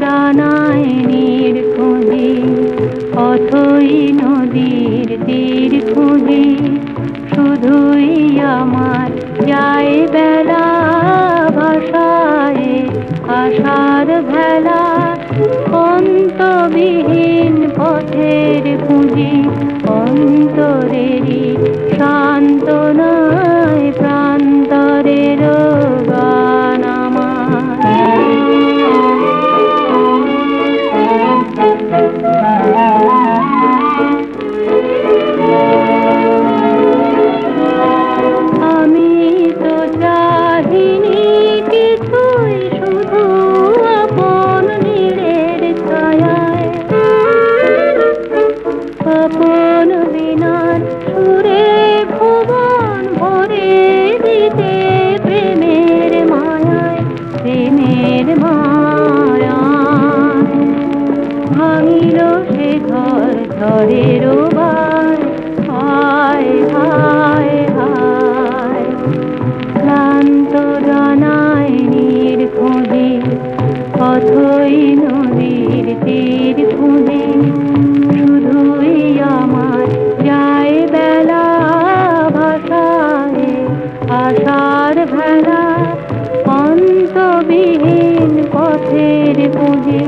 ডানায় নীর খুঁজি অথই নদীর তীর খুঁজি শুধুই আমার যায় বেলা ভাষায় আশার ভেলা অন্তবিহীন পথের পুঁজি ঝড়ের হায় হায় হায়। ক্লান্ত রানায় নীর খুঁজে, অথই নদীর তীর খুঁজে। শুধুই আমার যায় বেলা ভাষায়, আশার ভেলা অন্তবিহীন পথের খুঁজে